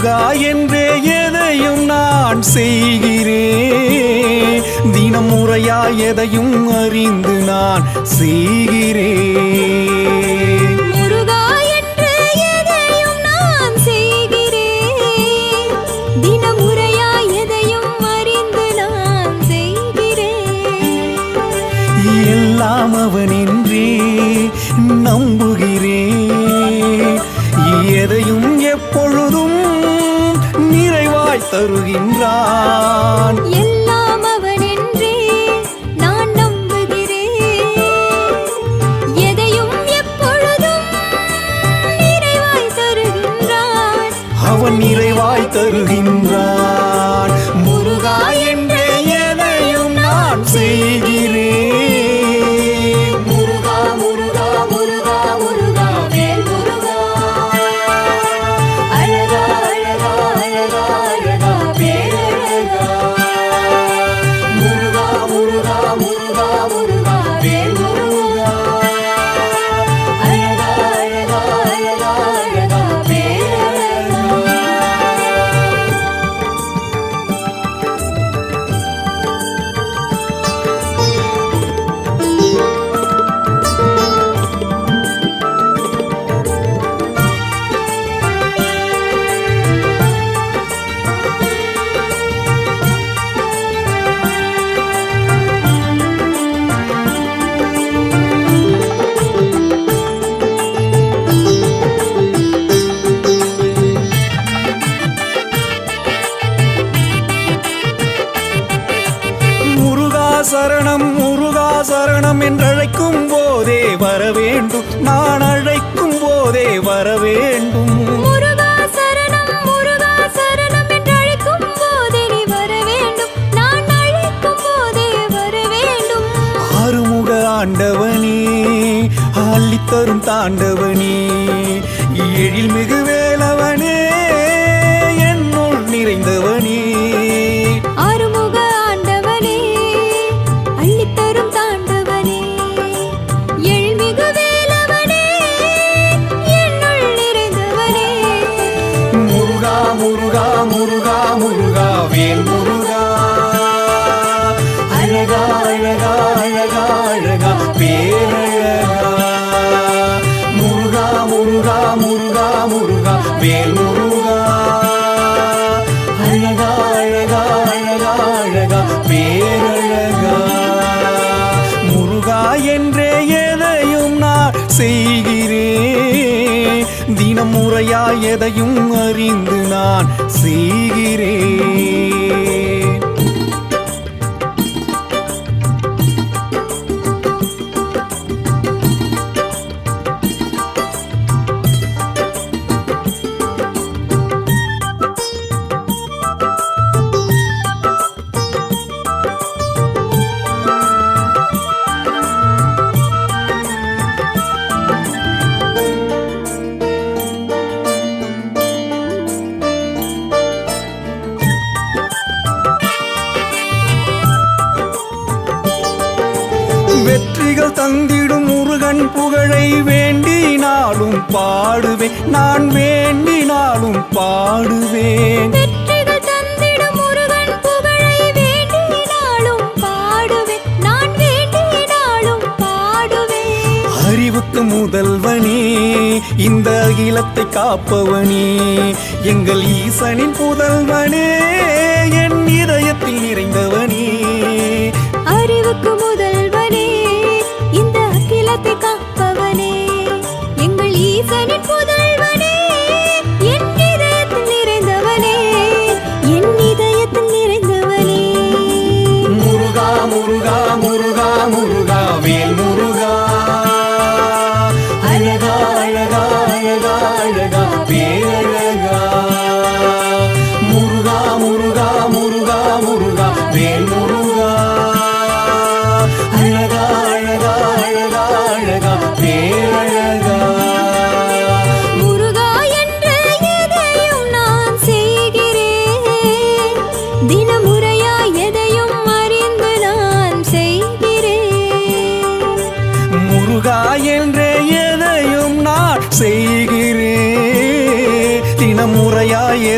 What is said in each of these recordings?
முருகா என்று எதையும் நான் செய்கிறேன். தினமுறையாய் எதையும் அறிந்து நான் செய்கிறேன். எல்லாம் அவனின்றே நம்புகிறேன் தருகின்றான். எல்லாம் அவனென்றே நான் நம்புகிறேன். எதையும் எப்பொழுதும் நிறைவாய் தருகின்றான். அவன் நிறைவாய் தருகின்றான். முருகா சரணம் என்றழைக்கும் போதே வர வேண்டும் நான் அழைக்கும் போதே வர வேண்டும் ஆண்டவனே அள்ளித்தரும் தாண்டவனே எழில் மிகு வேலவனே முருகா முருகா முருகா வேல் முருகா. அழகா அழகா அழகா அழகா பேரழகா. முருகா முருகா முருகா முருகா வேல் முருகா. அழகா அழகா அழகா அழகா பேரழகா. முருகா என்றே எதையும் நான் செய்கிறேன் தினம் எதையும் அறிந்து நான் செய்கிறேன். தந்திடும் முருகன் புகழை வேண்டினாலும் பாடுவேன். நான் வேண்டினாலும் பாடுவேன். அறிவுக்கு முதல்வனே இந்த அகிலத்தை காப்பவனே. எங்கள் ஈசனின் புதல்வனே என் இதயத்தில் நிறைந்தவனே. அறிவுக்கு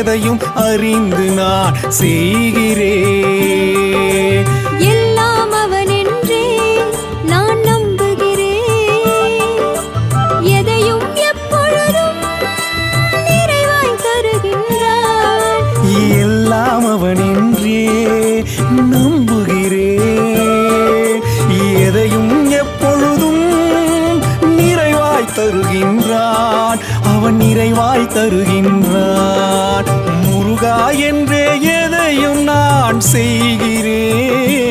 எதையும் அறிந்து நான் செய்கிறேன். தருகின்றான். அவன் நிறைவாய் தருகின்றான். முருகா என்றே எதையும் நான் செய்கிறேன்.